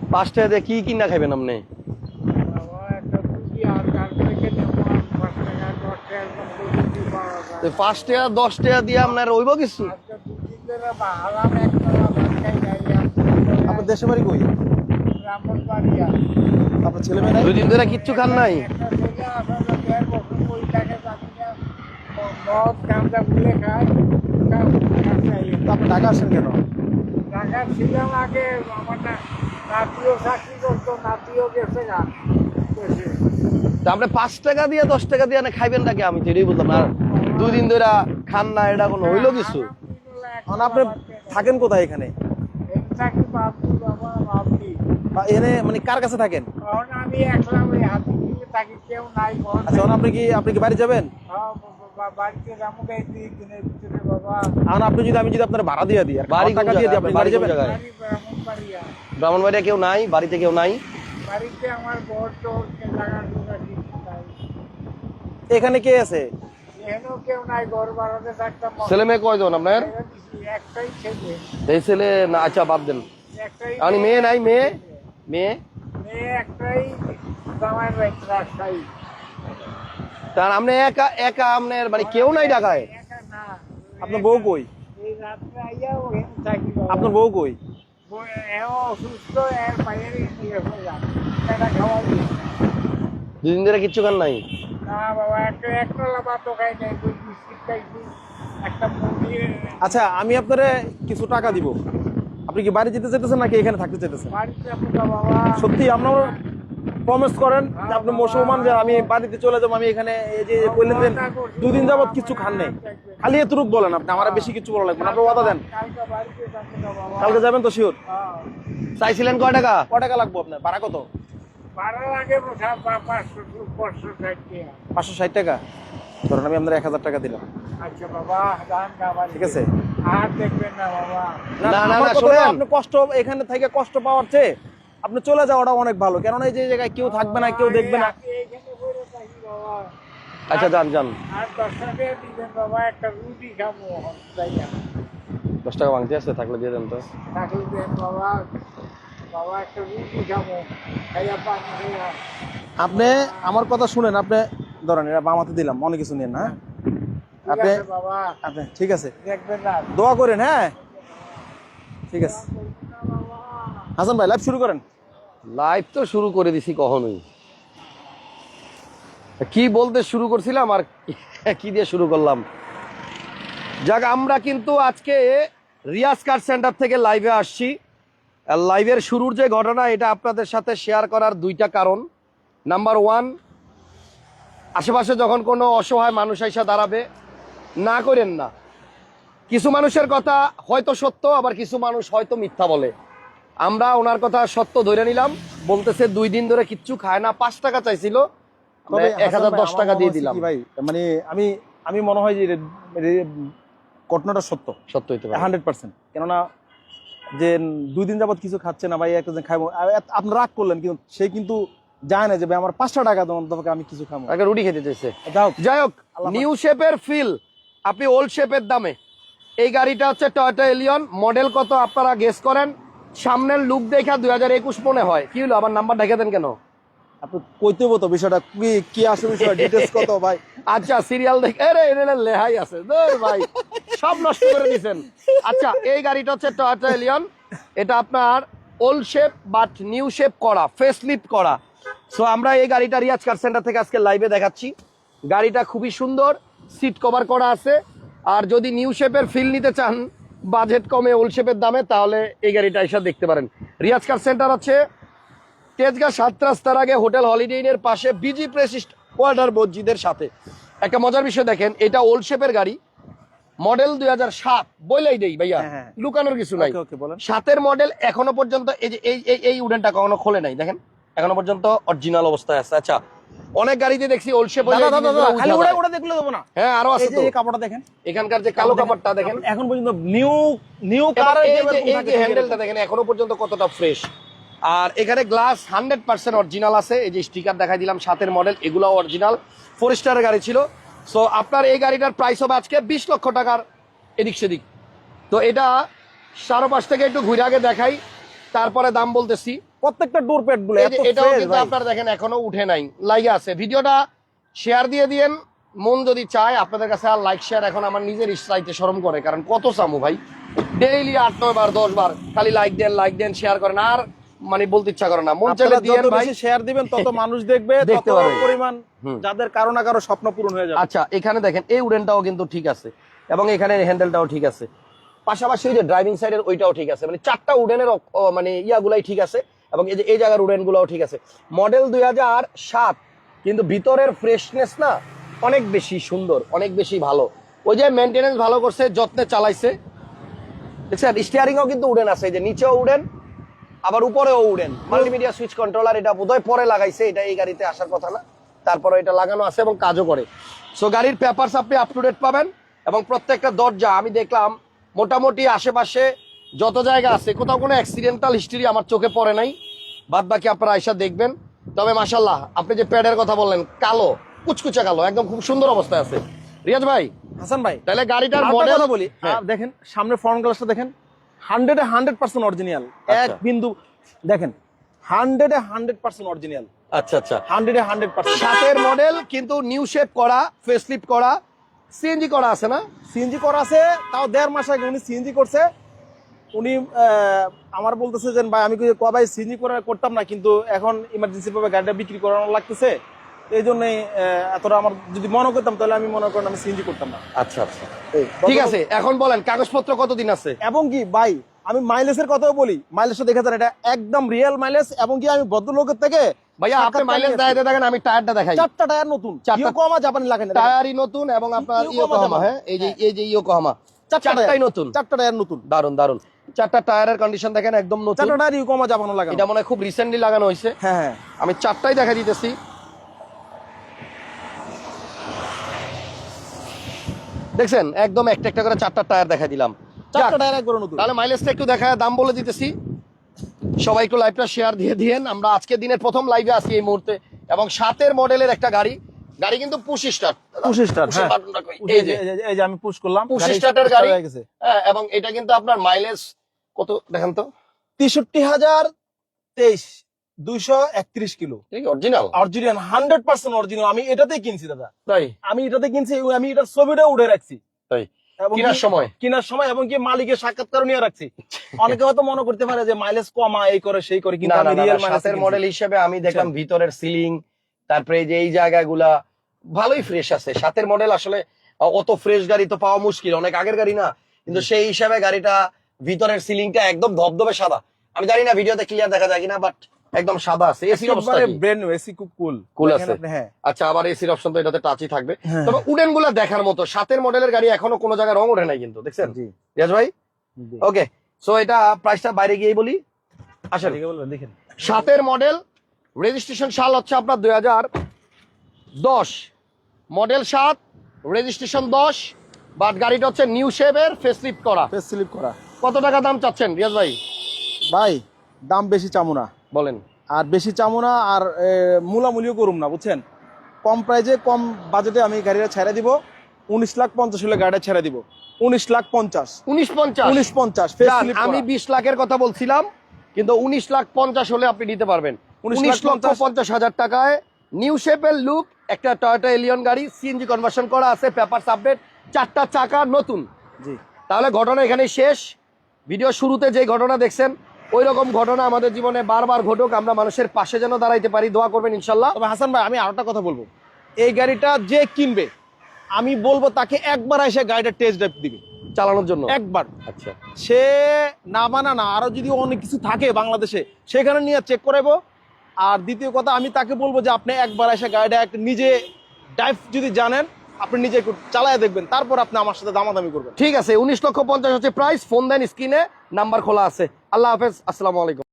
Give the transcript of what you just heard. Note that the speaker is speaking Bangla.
পাঁচ টাকা দিয়ে কি কিনা খাইবেন আপনি? পাঁচ টাকা দশ টাকা দিয়ে আপনার ওইব কিছু? আপনার দেশে বাড়ি কই? ব্রাহ্মণবাড়িয়া আপনার ছেলে মেয়ে দুই দিন ধরে কিচ্ছু খান নাই? আপনি ঢাকা আসেন কেন? ঢাকা ছিলাম আগে আমার না নাতিও চাকরি করতো নাতিও গেছে গা। তা আপনি পাঁচ টাকা দিয়ে দশ টাকা দিয়ে না খাইবেন নাকি? আমি তো এটাই বললাম আর দুই দিন ধরে খান না এটা কোনো হইল কিছু? মানে আপনি থাকেন কোথায় এখানে? মানে কার কাছে থাকেন? কারণ আমি হাতি কেউ নাই আচ্ছা আপনি কি আপনি কি বাড়ি যাবেন? হ্যাঁ, বাড়িতে যাব এই দিনের ভিতরে বাবা। এখন আপনি যদি আমি যদি আপনার ভাড়া দিয়ে দিই আর বাড়ি টাকা দিয়ে দিই আপনি বাড়ি যাবেন? ব্রাহ্মণবাড়িয়া। কেউ নাই? বাড়িতে কেউ নাই? বাড়িতে আমার টোর জায়গা এখানে কে আছে? এখানেও কেউ নাই ঘর বাড়াতে থাকতাম। ছেলে মেয়ে কয়জন আপনার? একটাই ছেলে। এই ছেলে না আচ্ছা বাদ দেন। একটাই আপনি মেয়ে নাই? মেয়ে? মেয়ে? মেয়ে একটাই জামাই তার আপনি একা একা আপনার মানে কেউ নাই ঢাকায়। আপনার বউ কই। আপনার বউ কই? দুদিন ধরে কিচ্ছু খান নাই? আচ্ছা আমি আপনারে কিছু টাকা দিব। আপনি কি বাড়ি যেতে চাইতেছেন নাকি এখানে থাকতে চাইতেছেন? সত্যি আপনার প্রমিস করেন যে আপনি মুসলমান যে আমি বাড়িতে চলে যাব আমি এখানে এই যে বললেন যে দুদিন যাবত কিছু খান নাই। খালি এতটুক বলেন আপনি আমার বেশি কিছু বলা লাগবে না। আপনি ওয়াদা দেন। কালকে যাবেন তো শিওর হ্যাঁ। চাইছিলেন কয় টাকা? ক টাকা লাগবো আপনার? ভাড়া কত? পাঁচশো ষাট টাকা। ধরুন আমি আপনার এক হাজার টাকা দিলাম। আচ্ছা ঠিক আছে। আর দেখবেন না বাবা। না, না, আপনি কষ্ট এখানে থেকে কষ্ট পাওয়ার চেয়ে আপনি চলে যাওয়াটা অনেক ভালো। কেননা এই যে জায়গায় কেউ থাকবে না, কেউ দেখবে না। আচ্ছা যান যান। দশ টাকা ভাঙতে আসছে থাকলে দিয়ে দেন তো। বাবা আপনি আমার কথা শুনেন, আপনি ধরেন, এটা বামাতে দিলাম, অনেক কিছু নেন হ্যাঁ? আপনি আছে আপনি, ঠিক আছে। দোয়া করেন হ্যাঁ? ঠিক আছে। হাসান ভাই লাইভ শুরু করেন। লাইভ তো শুরু করে দিছি কখনোই। কি বলতে শুরু করছিলাম আর কি দিয়ে শুরু করলাম? যাক, আমরা কিন্তু আজকে রিয়াজ কার সেন্টার থেকে লাইভে আসছি। লাইভের শুরুর যে ঘটনা, এটা আপনাদের সাথে শেয়ার করার দুইটা কারণ। নাম্বার ওয়ান আশেপাশে যখন কোনো অসহায় মানুষ এসে দাঁড়াবে, না করেন না। কিছু মানুষের কথা হয়তো সত্য, আবার কিছু মানুষ হয়তো মিথ্যা বলে। আমরা ওনার কথা সত্য ধরে নিলাম। বলতেছে দুই দিন ধরে কিচ্ছু খায় না পাঁচ টাকা চাইছিল। এক হাজার দশ টাকা দিয়ে দিলাম। ভাই মানে আমি আমি মনে হয় যে ঘটনাটা সত্য। সত্য হইতে পারে। হান্ড্রেড পার্সেন্ট কেননা যে দুই দিন যাবত কিছু খাচ্ছে না ভাই একটা খাইবো। আপনি রাগ করলেন কিন্তু সে কিন্তু যায় না যে ভাই আমার পাঁচশো টাকা দেন তোমাকে আমি কিছু খাব। আগে রুটি খেতে চাইছে। যাই হোক নিউ শেপের ফিল আপনি ওল্ড শেপের দামে। এই গাড়িটা হচ্ছে টয়টা এলিয়ন মডেল কত আপনারা গেস করেন? সামনের লুক দেখা দুই হাজার একুশ মনে হয়। কি হলো? আবার নাম্বার ঢেকে দেন কেন? আপনি কইতে হব তো বিষয়টা। কি কি আসে বিষয়? ডিটেলস কত ভাই? আচ্ছা সিরিয়াল দেখে আরে লেহাই আছে। ধুর ভাই। সব নষ্ট করে দিয়েছেন আচ্ছা এই গাড়িটা হচ্ছে টয়োটা এলিয়ন এটা আপনার old shape but new shape করা করা। সো আমরা এই গাড়িটা রিয়াজ কার সেন্টার থেকে আজকে লাইভে দেখাচ্ছি। গাড়িটা খুবই সুন্দর সিট কভার করা আছে। আর যদি নিউ শেপের ফিল নিতে চান বাজেট কমে ওলশেপের দামে তাহলে এই গাড়িটা এসে দেখতে পারেন। রিয়াজ কার সেন্টার আছে। তেজগাঁ সাত রাস্তার আগে হোটেল হলিডে ইনের পাশে বিজি প্রেসিস্ট ওয়াটার মসজিদের সাথে। একটা মজার বিষয় দেখেন এটা ওল্ড শেপের গাড়ি। মডেল দুই হাজার সাত বইলাই দেই ভাইয়া। হ্যাঁ, হ্যাঁ। লুকানোর কিছু নাই। সাতের মডেল এখনও পর্যন্ত এই যে এই এই এই উডেনটা কখনো খোলে নাই দেখেন। এখনও পর্যন্ত অরিজিনাল অবস্থায় আছে। আচ্ছা অনেক গাড়িতে দেখছি দাদা খালি ওটা ওটা দেখলে দেবো না। হ্যাঁ আরও আছে এই কাপড়টা দেখেন। এখানকার যে কালো কাপড়টা দেখেন। এখন পর্যন্ত নিউ নিউ কার এই যে হ্যান্ডেলটা দেখেন এখনও পর্যন্ত কতটা ফ্রেশ আর এখানে গ্লাস হান্ড্রেড পার্সেন্ট অরিজিনাল আছে। এই যে স্টিকার দেখাই দিলাম সাতের মডেল এগুলাও অরিজিনাল ফোর স্টারের গাড়ি ছিল। সো আপনার এই গাড়িটার প্রাইস হবে আজকে বিশ লক্ষ টাকার এদিক সেদিক। তো এটা সাড়ে পাঁচ থেকে একটু ঘুরে আগে দেখাই তারপরে দাম বলতেছি। প্রত্যেকটা ডোর প্যাডগুলো এটাও কিন্তু। আপনারা দেখেন এখনও উঠে নাই লাইগে আছে। ভিডিওটা শেয়ার দিয়ে দিয়েন মন যদি চায় আপনাদের কাছে আর লাইক শেয়ার এখন আমার নিজের ইচ্ছাইতে শরম করে কারণ কত চামু ভাই? ডেইলি আট নয় বার দশ বার খালি লাইক দেন লাইক দেন শেয়ার করেন আর মানে বলতে ইচ্ছা করে না। মন চাইলে দিয়েন ভাই। বেশি শেয়ার দিবেন তত মানুষ দেখবে দেখতে তত। পরিমাণ যাদের কারও না কারও স্বপ্ন পূরণ হয়ে যাবে। আচ্ছা এখানে দেখেন এই উডেনটাও কিন্তু ঠিক আছে এবং এখানে হ্যান্ডেলটাও ঠিক আছে। পাশাপাশি ওই যে ড্রাইভিং সাইডের ওইটাও ঠিক আছে মানে চারটা উডেনের মানে ইয়াগুলাই ঠিক আছে। এবং এই যে, এই জায়গার উডেন গুলাও ঠিক আছে। মডেল দুই হাজার সাত, কিন্তু ভিতরের ফ্রেশনেস না অনেক বেশি সুন্দর, অনেক বেশি ভালো। ওই যে মেনটেনেন্স ভালো করছে, যত্নে চালাইছে। দেখছেন? স্টিয়ারিংও কিন্তু উডেন আছে যে নিচেও উডেন, আবার উপরেও উডেন। মাল্টিমিডিয়া সুইচ কন্ট্রোলার এটা বোধহয় পরে লাগাইছে, এটা এই গাড়িতে আসার কথা না। তারপরে এটা লাগানো আছে এবং কাজও করে। সো গাড়ির পেপারস আপনি আপ টু ডেট পাবেন এবং প্রত্যেকটা দরজা আমি দেখলাম, মোটামুটি আশেপাশে যত জায়গা আছে কোথাও কোনো অ্যাক্সিডেন্টাল হিস্ট্রি আমার চোখে পড়ে নাই। বাদ বাকি আপনারা আইসা দেখবেন। তবে মাসাল্লাহ আপনি যে প্যাডের কথা বললেন কালো কুচকুচা কালো একদম খুব সুন্দর অবস্থায় আছে। রিয়াজ ভাই হাসান ভাই তাহলে গাড়িটার মডেল বলি। হ্যাঁ। দেখেন সামনে ফ্রন্ট গ্লাসটা দেখেন। হান্ড্রেডে হান্ড্রেড পার্সেন্ট অরিজিনাল এক। বিন্দু দেখেন হান্ড্রেডে হান্ড্রেড পার্সেন্ট অরিজিনাল আচ্ছা আচ্ছা। হান্ড্রেডে হান্ড্রেড পার্সেন্ট সাতের মডেল কিন্তু নিউ শেপ করা ফেসলিপ করা সিএনজি করা আছে না? সিএনজি করা আছে তাও দেড় মাস আগে উনি সিএনজি করছে। উনি আহ, আমার বলতেছে যে ভাই আমি কি কবাই সিএনজি করে করতাম না কিন্তু এখন ইমার্জেন্সি ভাবে গাড়িটা বিক্রি করানো লাগতেছে। এই জন্যই এতটা আমার যদি মনে করতাম তাহলে আমি মনে করেন আমি সিএনজি করতাম না। আচ্ছা আচ্ছা। ঠিক আছে এখন বলেন কাগজপত্র কতদিন আছে? এবং কি ভাই আমি মাইলেজের কথাও বলি। মাইলেজটা দেখে যান এটা একদম রিয়েল মাইলেজ এবং কি আমি ভদ্রলোকের থেকে ভাইয়া আপনি মাইলেজ নিয়েছি। দেখেন আমি টায়ারটা দেখাই। চারটা টায়ার নতুন চারটা- ইয়োকোহামা জাপানি লাগে না। টায়ারই নতুন এবং আপনার ইয়োকোহামা ইয়োকোহামা হ্যাঁ এই যে এই যে ইয়োকোহামা। চারটাই নতুন। চারটা টায়ার নতুন। দারুণ দারুণ চারটা টায়ারের কন্ডিশন দেখেন একদম নতুন। চারটা টায়ার জাপানো লাগে এটা মনে হয় খুব রিসেন্টলি লাগানো হয়েছে। হ্যাঁ হ্যাঁ। আমি চারটাই দেখা দিতেছি। দেখছেন? একদম একটা একটা করে চারটা টায়ার দেখা দিলাম। চারটা টায়ার একবারে নতুন। তাহলে মাইলেজটা একটু দেখা দাম বলে দিতেছি। সবাই একটু লাইভটা শেয়ার দিয়ে দিয়েন। আমরা আজকে দিনের প্রথম লাইভে আছি এই মুহূর্তে। এবং সাতের মডেলের একটা গাড়ি। গাড়ি কিন্তু পুশ স্টার্ট পুশ স্টার্ট? এই যে এই যে আমি পুশ করলাম পুশ স্টার্টের গাড়ি। হ্যাঁ, এবং এটা কিন্তু আপনার মাইলেজ কত দেখেন তো? তেষট্টি হাজার তেইশ দুইশো একত্রিশ kilo. Original original hundred percent original আমি এটাতেই কিনছি দাদা। তাই? আমি এটাতে কিনছি আমি এটার ছবিটা উঠে রাখছি। তাই? কেনার সময়? কেনার সময় এবং কি মালিকের সাক্ষাৎকার নিয়ে রাখছি। অনেকে হয়তো মনে করতে পারে যে মাইলেজ কমা এই করে সেই করে কিন্তু আমি রিয়েল মডেল হিসেবে আমি দেখলাম ভিতরের সিলিং তারপরে যে এই জায়গাগুলা ভালোই ফ্রেশ আছে। সাতের মডেল আসলে অত ফ্রেশ গাড়ি তো পাওয়া মুশকিল অনেক আগের গাড়ি না। কিন্তু সেই হিসাবে গাড়িটা ভিতরের সিলিংটা একদম ধবধবে সাদা। আমি জানি না ভিডিওতে ক্লিয়ার দেখা যায় কিনা বাট একদম সাদা আছে। এসির অবস্থা কি? ব্রেন এসি খুব কুল Cool আছে। হ্যাঁ। আচ্ছা আবার এসির অপশন তো এটাতে টাচই থাকবে। হ্যাঁ। তবে উডেনগুলা দেখার মতো সাতের মডেলের গাড়ি এখনও কোনো জায়গায় রং ওঠে নাই কিন্তু দেখছেন? জি। রিয়াজ ভাই? ওকে সো এটা প্রাইসটা বাইরে গিয়েই বলি। আসেন। দেখেন। সাতের মডেল রেজিস্ট্রেশন সাল হচ্ছে আপনার দুই হাজার দশ। মডেল সাত রেজিস্ট্রেশন দশ বাট গাড়িটা হচ্ছে নিউ শেপের ফেসলিফট করা। ফেস স্লিপ করা। কত টাকা দাম চাচ্ছেন রিয়াজ ভাই? ভাই দাম বেশি চামু না। বলেন। আর বেশি চামু না আর মূলামূলিও করুম না বুঝছেন? কম প্রাইজে কম বাজেটে আমি গাড়িটা ছেড়ে দিব উনিশ লাখ পঞ্চাশ হলে গাড়িটা ছেড়ে দিব। উনিশ লাখ পঞ্চাশ। উনিশ পঞ্চাশ? উনিশ পঞ্চাশ আমি বিশ লাখের কথা বলছিলাম কিন্তু উনিশ লাখ পঞ্চাশ হলে আপনি নিতে পারবেন। 19 উনিশ লক্ষ পঞ্চাশ। হাজার টাকায় নিউ শেপের লুক একটা টয়োটা এলিয়ন গাড়ি সিএনজি কনভার্সন করা আছে পেপার আপডেট চারটা চাকা নতুন। জি। তাহলে ঘটনা এখানে শেষ। ভিডিও শুরুতে যে ঘটনা দেখছেন ওই রকম ঘটনা আমাদের জীবনে বারবার ঘটুক আমরা মানুষের পাশে যেন দাঁড়াইতে পারি দোয়া করবেন ইনশাল্লাহ। তবে হাসান ভাই আমি আরেকটা কথা বলব। এই গাড়িটা যে কিনবে আমি বলব তাকে একবার এসে গাড়িটা টেস্ট ড্রাইভ দিবে। চালানোর জন্য? একবার। আচ্ছা। সে না মানা না আরও যদি অনেক কিছু থাকে বাংলাদেশে সেখানে নিয়ে চেক করাবো আর দ্বিতীয় কথা আমি তাকে বলব যে আপনি একবার এসে গাড়িটা নিজে ড্রাইভ যদি জানেন আপনি নিজে চালায় দেখবেন, তারপর আপনি আমার সাথে দামাদামি করবেন। ঠিক আছে, উনিশ লক্ষ পঞ্চাশ হচ্ছে প্রাইস ফোন দেন স্ক্রিনে নাম্বার খোলা আছে। আল্লাহ হাফেজ, আসসালামু আলাইকুম।